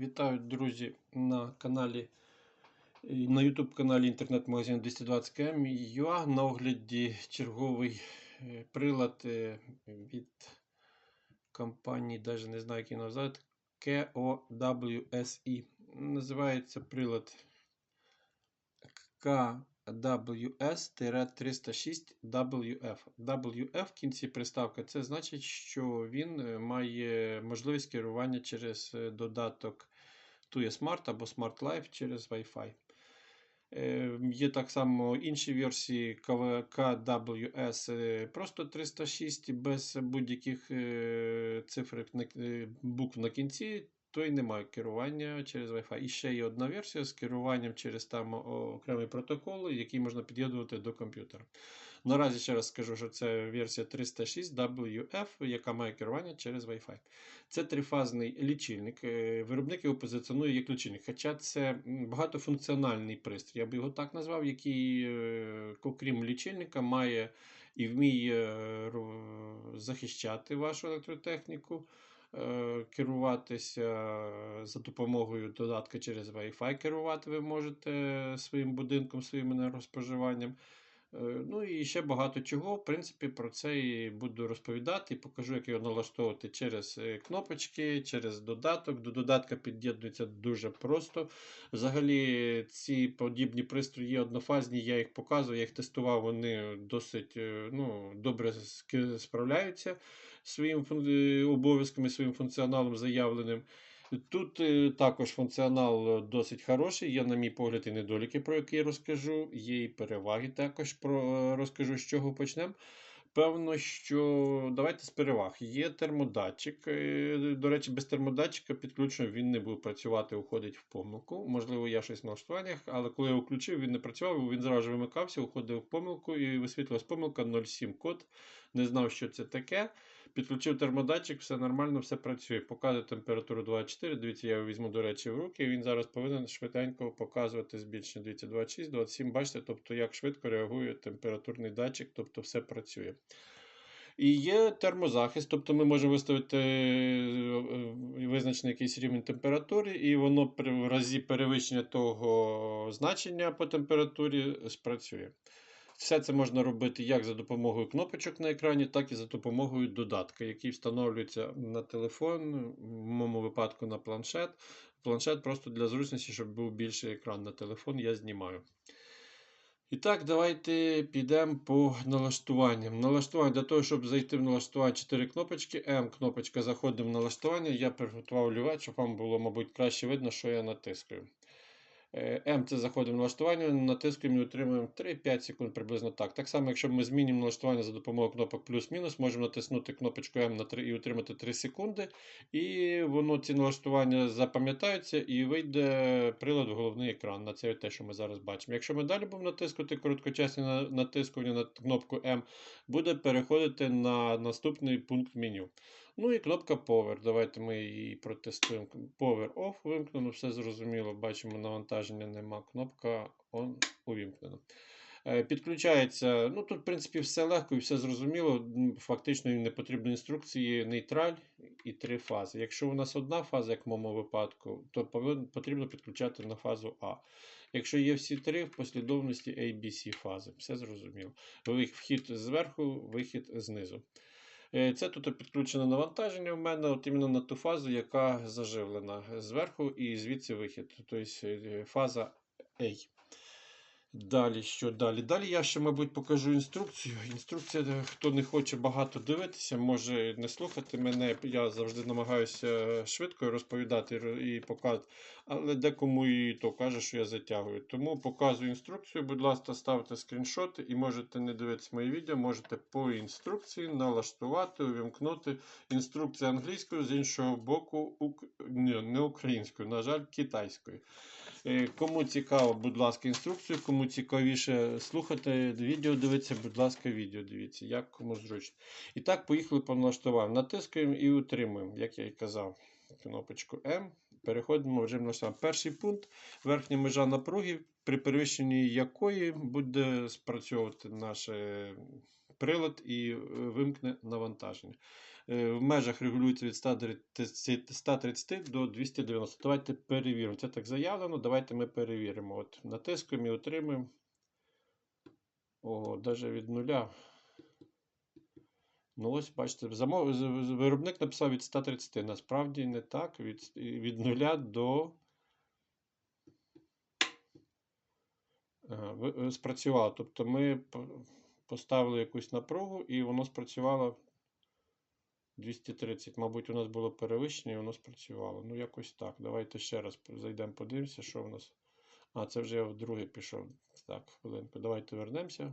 Вітаю, друзі, на каналі е, на YouTube каналі інтернет-магазину 220 ЮА на огляді черговий е, прилад е, від компанії, навіть не знаю, як її назвати, KOWSI. Називається прилад KWS-306WF. WF в кінці приставка це значить, що він має можливість керування через додаток TUE Smart або Smart Life через Wi-Fi. Е, Є так само інші версії KW KWS е, просто 306 без будь-яких е, цифр е, букв на кінці, то й немає керування через Wi-Fi. І ще є одна версія з керуванням через там окремий протокол, який можна під'єднувати до комп'ютера. Наразі ще раз скажу, що це версія 306 WF, яка має керування через Wi-Fi. Це трифазний лічильник. е, Виробник його позиціонує як лічильник. Хоча це багатофункціональний пристрій, я би його так назвав, який, е, окрім лічильника, має і вміє е, захищати вашу електротехніку, керуватися за допомогою додатка через Wi-Fi керувати ви можете своїм будинком, своїм енергоспоживанням. Е, Ну і ще багато чого. В принципі, про це і буду розповідати і покажу, як його налаштовувати через е, кнопочки, через додаток. До додатка під'єднується дуже просто. Взагалі, ці подібні пристрої однофазні, я їх показував, я їх тестував, вони досить е, ну, добре справляються своїм обов'язками, своїм функціоналом заявленим. Тут е, також функціонал е, досить хороший. Є, на мій погляд, і недоліки, про які я розкажу. Є і переваги також про е, розкажу, з чого почнемо. Певно, що давайте з переваг. Є термодатчик. До речі, без термодатчика підключено він не буде працювати, уходить в помилку. Можливо, я щось в налаштуваннях, але коли я включив, він не працював, він зразу вимикався, уходив в помилку і висвітлилась помилка 07 код. Не знав, що це таке. Підключив термодатчик, все нормально, все працює. Показує температуру 24. Дивіться, я його візьму, до речі, в руки. Він зараз повинен швиденько показувати збільшення. Дивіться, 26, 27. Бачите, тобто як швидко реагує температурний датчик, тобто все працює. І є термозахист, тобто ми можемо виставити е, визначений якийсь рівень температури, і воно при разі перевищення того значення по температурі спрацює. Все це можна робити як за допомогою кнопочок на екрані, так і за допомогою додатка, який встановлюється на телефон, в моєму випадку на планшет. Планшет просто для зручності, щоб був більший екран на телефон, я знімаю. І так, давайте підемо по налаштуванням. Налаштування для того, щоб зайти в налаштування 4 кнопочки. М кнопочка заходимо в налаштування. Я приготував олівець, щоб вам було, мабуть, краще видно, що я натискаю. Е, М це заходимо в налаштування, натискуємо і отримуємо 3-5 секунд приблизно так. Так само, якщо ми змінимо налаштування за допомогою кнопок плюс-мінус, можемо натиснути кнопочку М на 3 і отримати 3 секунди. І воно ці налаштування запам'ятаються і вийде прилад в головний екран. На це те, що ми зараз бачимо. Якщо ми далі будемо натискувати короткочасні натискування на кнопку М, буде переходити на наступний пункт меню. Ну і кнопка Power. Давайте ми її протестуємо. Power Off вимкнено, все зрозуміло. Бачимо, навантаження нема. Кнопка On увімкнено. Е, Підключається. Ну тут, в принципі, все легко і все зрозуміло. Фактично не потрібні інструкції, нейтраль і три фази. Якщо у нас одна фаза, як в моєму випадку, то потрібно підключати на фазу А. Якщо є всі три в послідовності ABC фази, все зрозуміло. Вхід зверху, вихід знизу. Е, Це тут підключене навантаження в мене, от іменно на ту фазу, яка заживлена зверху і звідси вихід. Тобто е, фаза A. Далі, що далі? Далі я ще, мабуть, покажу інструкцію. Інструкція, е, хто не хоче багато дивитися, може не слухати мене. Я завжди намагаюся швидко розповідати і показувати, але декому і то каже, що я затягую. Тому показую інструкцію. Будь ласка, ставте скріншоти і можете не дивитися мої відео, можете по інструкції налаштувати, увімкнути. Інструкція англійською, з іншого боку, ук... Ні, не українською, на жаль, китайською. Е, Кому цікаво, будь ласка, інструкцію, кому цікавіше слухати відео, дивіться, будь ласка, відео дивіться, як кому зручно. І так, поїхали по налаштуванню. Натискаємо і утримуємо, як я і казав, кнопочку М. Переходимо в режим налаштування. Перший пункт верхня межа напруги, при перевищенні якої буде спрацьовувати наш е, прилад і е, вимкне навантаження. Е, в межах регулюється від 130 130 до 290. Давайте перевіримо. Це так заявлено. Давайте ми перевіримо. От Натискуємо і отримуємо. О, навіть від нуля. Ну, ось, бачите, замов... виробник написав від 130. Насправді не так. Від, від нуля до. Ага, ви- е, спрацювало. Тобто ми поставили якусь напругу і воно спрацювало 230. Мабуть, у нас було перевищення і воно спрацювало. Ну, якось так. Давайте ще раз зайдемо, подивимося, що в нас. А, це вже я вдруге пішов. Так, хвилинку. Давайте вернемося.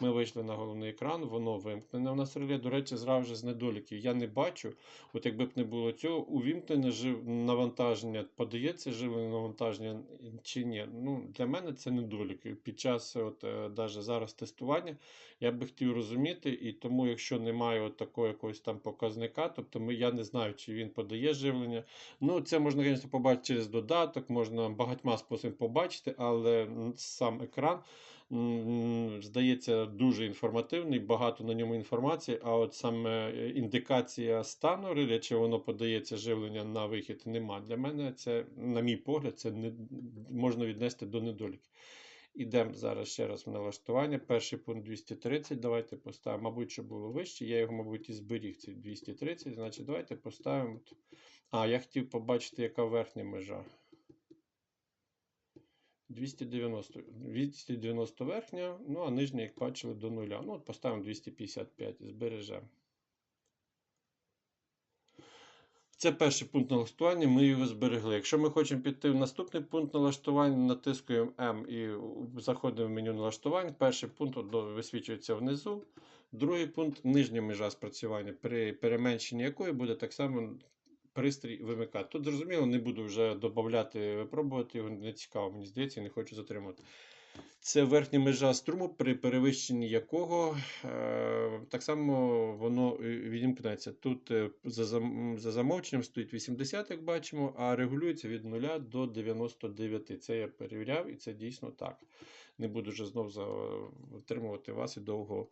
Ми вийшли на головний екран, воно вимкнене у нас реле. До речі, зразу з недоліків. Я не бачу, от якби б не було цього, увімкнене жив... навантаження, подається живлене навантаження чи ні. Ну, Для мене це недоліки. Під час от, е, даже зараз тестування я би хотів розуміти, і тому, якщо немає от такого якогось там показника, тобто ми, я не знаю, чи він подає живлення. Ну, це можна, звісно, побачити через додаток, можна багатьма способами побачити, але сам екран. Здається, дуже інформативний, багато на ньому інформації, а от саме е, індикація стану реля, чи воно подається живлення на вихід, нема. Для мене це, на мій погляд, це не, можна віднести до недоліків. Ідемо зараз ще раз в налаштування. Перший пункт 230. Давайте поставимо, мабуть, що було вище. Я його, мабуть, і зберіг цей 230. Значить, давайте поставимо. А, я хотів побачити, яка верхня межа. 290. 290 верхня, ну а нижня, як бачили, до нуля. Ну, от поставимо 255, збережемо. Це перший пункт налаштування, ми його зберегли. Якщо ми хочемо піти в наступний пункт налаштування, натискуємо М і заходимо в меню налаштувань. Перший пункт висвічується внизу. Другий пункт нижня межа спрацювання, при переменшенні якої буде так само пристрій вимикати. Тут зрозуміло, не буду вже додати, випробувати, його не цікаво, мені здається, не хочу затримувати. Це верхня межа струму, при перевищенні якого е, так само воно е, відімкнеться. Тут е, за, за замовченням стоїть 80, як бачимо, а регулюється від 0 до 99. Це я перевіряв, і це дійсно так. Не буду вже знов затримувати вас і довго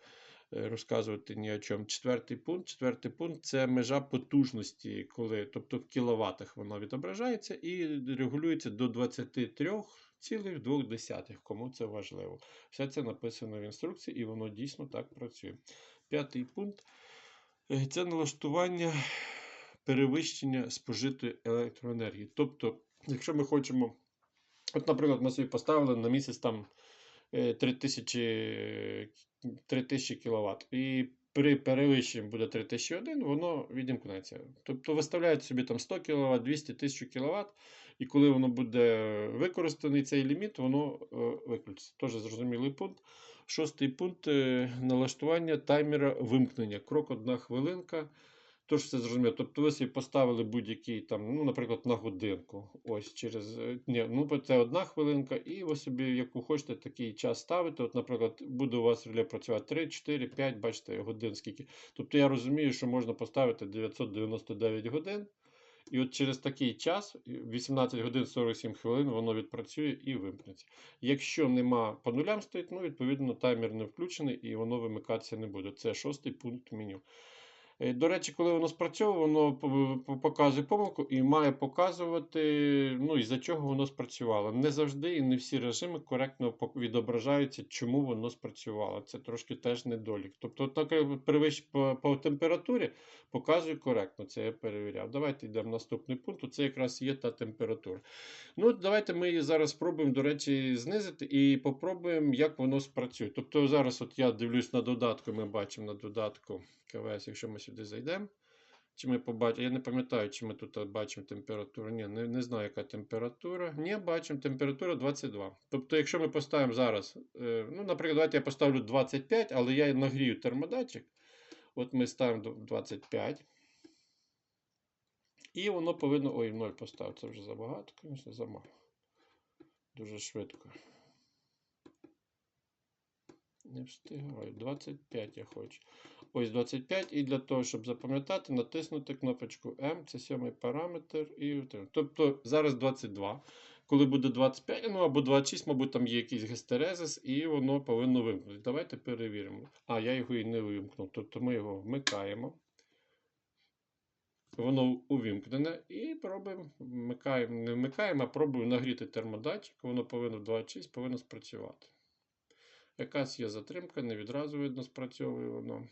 розказувати ні о чому. Четвертий пункт. Четвертий пункт це межа потужності, коли, тобто в кіловатах воно відображається і регулюється до 23,2, кому це важливо. Все це написано в інструкції, і воно дійсно так працює. П'ятий пункт е, це налаштування перевищення спожитої електроенергії. Тобто, якщо ми хочемо, от, наприклад, ми собі поставили на місяць там е, 3000, 3000 кВт. І при перевищенні буде 3001, воно відімкнеться. Тобто виставляють собі там 100 кВт, 200 1000 кВт, і коли воно буде використаний цей ліміт, воно е, виключиться. Теж зрозумілий пункт. Шостий пункт е, налаштування таймера вимкнення. Крок одна хвилинка. Тож все зрозуміло. Тобто ви собі поставили будь-який там, ну, наприклад, на годинку. Ось через. е, Ні, ну це одна хвилинка, і ви собі, яку хочете, такий час ставите. От, наприклад, буде у вас реле працювати 3, 4, 5, бачите, годин скільки. Тобто я розумію, що можна поставити 999 годин. І от через такий час, 18 годин 47 хвилин, воно відпрацює і вимкнеться. Якщо нема по нулям стоїть, ну, відповідно, таймер не включений і воно вимикатися не буде. Це шостий пункт меню. Е, До речі, коли воно спрацьовує, воно по- по- показує помилку і має показувати, ну, із-за чого воно спрацювало. Не завжди і не всі режими коректно відображаються, чому воно спрацювало. Це трошки теж недолік. Тобто, от, наприклад, перевищ по, по температурі показує коректно. Це я перевіряв. Давайте йдемо в наступний пункт. Це якраз є та температура. Ну, давайте ми її зараз спробуємо, до речі, знизити і попробуємо, як воно спрацює. Тобто зараз от я дивлюсь на додатку, ми бачимо на додатку КВС, якщо ми сюди зайдемо. Чи ми побачимо, я не пам'ятаю, чи ми тут бачимо температуру. Ні, не, не знаю, яка температура. Ні, бачимо, температура 22. Тобто, якщо ми поставимо зараз, е, ну, наприклад, давайте я поставлю 25, але я нагрію термодатчик. От ми ставимо 25. І воно повинно. Ой, 0 поставив. Це вже забагато, звісно, замало. Дуже швидко. Не встигаю. 25 я хочу. Ось 25. І для того, щоб запам'ятати, натиснути кнопочку M. Це сьомий параметр. І. Тобто зараз 22. Коли буде 25, ну або 26, мабуть, там є якийсь гестерезис, і воно повинно вимкнути. Давайте перевіримо. А, я його і не вимкнув. Тобто ми його вмикаємо. воно увімкнене, і пробуємо, вмикаємо, не вмикаємо, а пробуємо нагріти термодатчик, воно повинно 26 повинно спрацювати. Якась є затримка, не відразу видно, спрацьовує воно.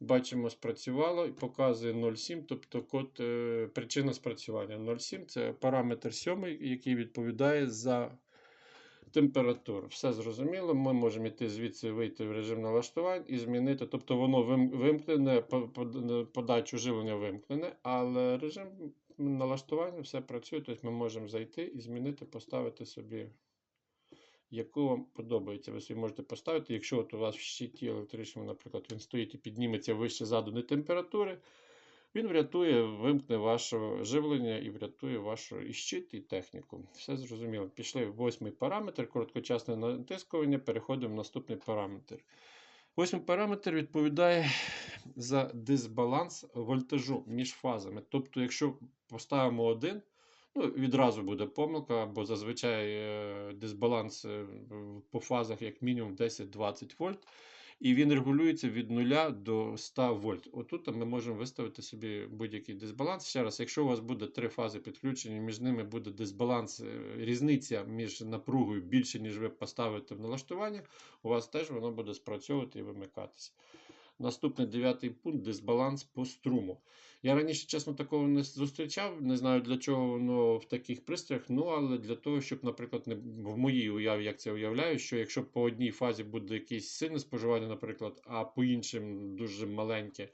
Бачимо, спрацювало і показує 0,7, тобто код, е, причина спрацювання 0,7 це параметр сьомий, який відповідає за температуру. Все зрозуміло. Ми можемо йти звідси вийти в режим налаштувань і змінити. Тобто воно вимкнене, по- по- подачу живлення вимкнене, але режим налаштування все працює. Тобто ми можемо зайти і змінити, поставити собі. Яку вам подобається, ви собі можете поставити. Якщо от у вас в щиті електричному, наприклад, він стоїть і підніметься вище заданої температури, він врятує, вимкне ваше живлення і врятує ваш і щит, і техніку. Все зрозуміло. Пішли в восьмий параметр, короткочасне натискування, переходимо в наступний параметр. Восьмий параметр відповідає за дисбаланс вольтажу між фазами. Тобто, якщо поставимо один, ну, відразу буде помилка, бо зазвичай е, дисбаланс е, по фазах як мінімум 10-20 вольт. І він регулюється від 0 до 100 вольт. Отут ми можемо виставити собі будь-який дисбаланс. Ще раз, якщо у вас буде три фази підключені, між ними буде дисбаланс, е, різниця між напругою більше, ніж ви поставите в налаштування, у вас теж воно буде спрацьовувати і вимикатися. Наступний дев'ятий пункт дисбаланс по струму. Я раніше, чесно, такого не зустрічав. Не знаю для чого воно в таких пристроях. Ну, але для того, щоб, наприклад, не в моїй уяві, як це уявляю, що якщо по одній фазі буде якесь сильне споживання, наприклад, а по іншим дуже маленьке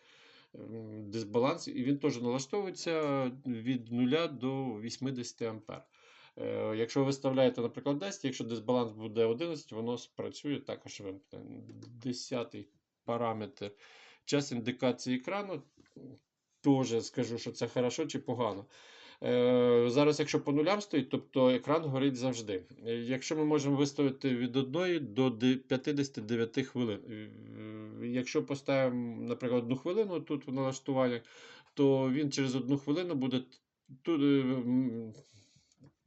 дисбаланс, і він теж налаштовується від 0 до 80 ампер. Е, Якщо ви виставляєте, наприклад, 10, якщо дисбаланс буде 11, воно спрацює також вимкне. Десятий параметр. Час індикації екрану. Теж скажу, що це хорошо чи погано. Е, Зараз, якщо по нулям стоїть, тобто екран горить завжди. Е, Якщо ми можемо виставити від 1 до 59 хвилин. Е, Якщо поставимо, наприклад, одну хвилину тут в налаштуваннях, то він через одну хвилину буде тут, е,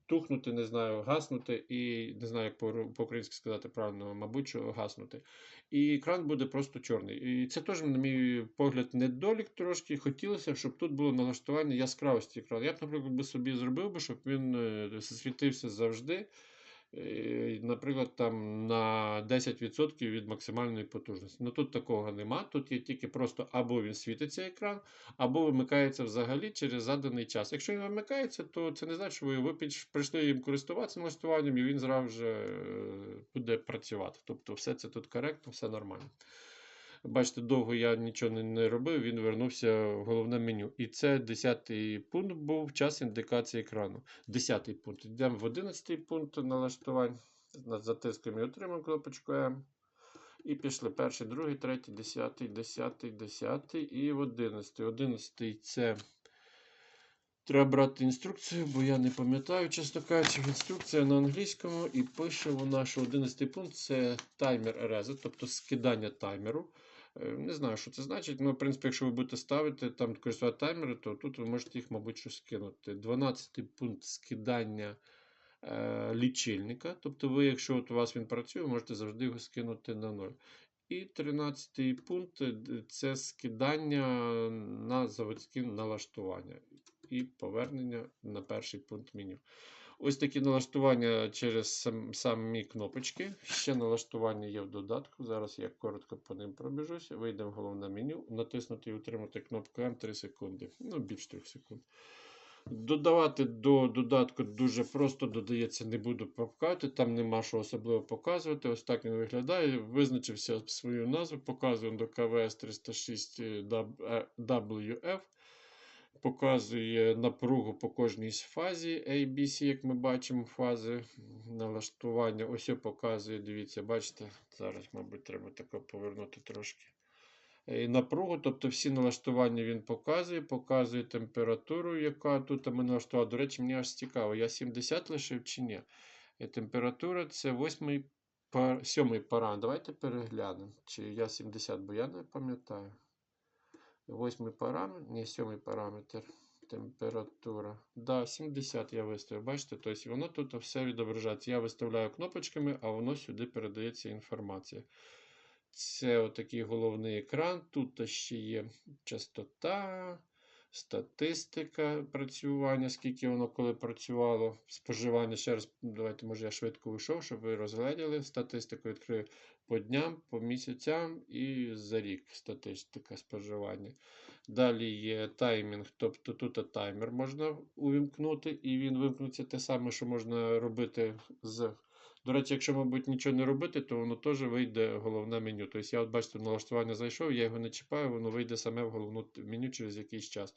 тухнути, не знаю, гаснути, і не знаю, як по- по-українськи сказати правильно, мабуть, що гаснути. І кран буде просто чорний. І це теж, на мій погляд, недолік трошки. Хотілося, щоб тут було налаштування яскравості екрану. Я б, наприклад, би собі зробив би, щоб він е, світився завжди. Е, Наприклад, там на 10% від максимальної потужності. Ну тут такого нема. Тут є тільки просто або він світиться екран, або вимикається взагалі через заданий час. Якщо він вимикається, то це не значить, що ви, прийшли їм користуватися налаштуванням, і він зразу вже е, буде працювати. Тобто все це тут коректно, все нормально. Бачите, довго я нічого не, робив, він вернувся в головне меню. І це 10-й пункт був час індикації екрану. 10-й пункт. Йдемо в 11-й пункт налаштувань. Затискаємо і отримаємо кнопочку М. І пішли перший, другий, третій, десятий, десятий, десятий і одинадцятий. Одинадцятий це треба брати інструкцію, бо я не пам'ятаю, чесно кажучи, інструкція на англійському і пише вона, що одинадцятий пункт це таймер reset, тобто скидання таймеру. Е, Не знаю, що це значить. Ну, в принципі, якщо ви будете ставити там користувати таймери, то тут ви можете їх, мабуть, щось скинути. 12 пункт скидання е, лічильника. Тобто, ви, якщо от у вас він працює, можете завжди його скинути на 0. І 13 пункт е, це скидання на заводські налаштування і повернення на перший пункт меню. Ось такі налаштування через самі кнопочки. Ще налаштування є в додатку. Зараз я коротко по ним пробіжуся. Вийдемо в головне меню, натиснути і утримати кнопку М 3 секунди. Ну, більш 3 секунд. Додавати до додатку дуже просто додається, не буду показувати, там нема що особливо показувати. Ось так він виглядає. Визначився свою назву, показуємо до КВС 306 WF. Показує напругу по кожній з фазі ABC, як ми бачимо, фази налаштування. Ось показує, дивіться, бачите, зараз, мабуть, треба тако повернути трошки. Е, Напругу, тобто всі налаштування він показує, показує температуру, яка тут ми налаштували. До речі, мені аж цікаво, я 70 лишив чи ні. І температура це 8 пар... 7 параметр. Давайте переглянемо. Чи я 70, бо я не пам'ятаю. Восьмий параметр, не сьомий параметр. Температура. Да, 70 я виставив. Бачите, тобто воно тут все відображається. Я виставляю кнопочками, а воно сюди передається інформація. Це отакий головний екран. Тут ще є частота, статистика працювання, скільки воно коли працювало, споживання. Ще раз, давайте, може, я швидко вийшов, щоб ви розгляділи. Статистику відкрию по дням, по місяцям і за рік статистика споживання. Далі є таймінг, тобто тут таймер можна увімкнути, і він вимкнеться те саме, що можна робити з. До речі, якщо, мабуть, нічого не робити, то воно теж вийде головне меню. Тобто я, от бачите, в налаштування зайшов, я його не чіпаю, воно вийде саме в головне меню через якийсь час.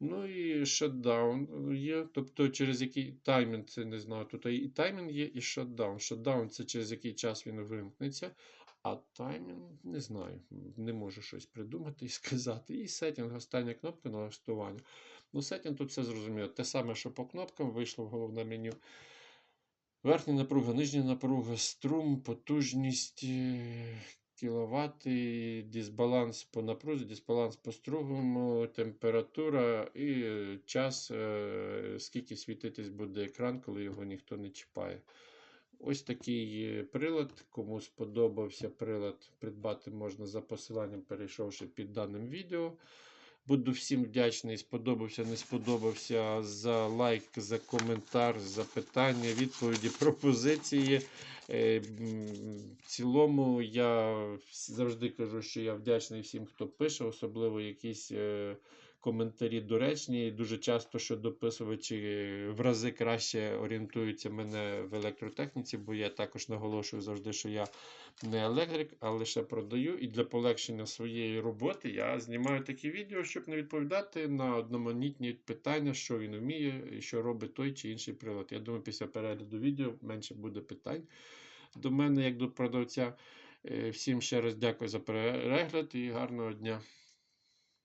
Ну і шатдаун є, тобто через який таймінг, це не знаю, тут і таймінг є, і шатдаун. Шатдаун це через який час він вимкнеться. А таймінг не знаю, не можу щось придумати і сказати. І сеттинг, остання кнопка налаштування. Ну, сеттинг тут все зрозуміло. Те саме, що по кнопкам вийшло в головне меню. Верхня напруга, нижня напруга, струм, потужність, е, кіловати, дисбаланс по напрузі, дисбаланс по струму, температура і е, час, е, скільки світитись буде екран, коли його ніхто не чіпає. Ось такий е, прилад. Кому сподобався прилад, придбати можна за посиланням, перейшовши під даним відео. Буду всім вдячний, сподобався, не сподобався за лайк, за коментар, за питання, відповіді, пропозиції. Е, В цілому я завжди кажу, що я вдячний всім, хто пише, особливо якісь е, коментарі доречні. Дуже часто, що дописувачі в рази краще орієнтуються мене в електротехніці, бо я також наголошую завжди, що я не електрик, а лише продаю. І для полегшення своєї роботи я знімаю такі відео, щоб не відповідати на одноманітні питання, що він вміє і що робить той чи інший прилад. Я думаю, після перегляду відео менше буде питань до мене, як до продавця. Е, Всім ще раз дякую за перегляд і гарного дня.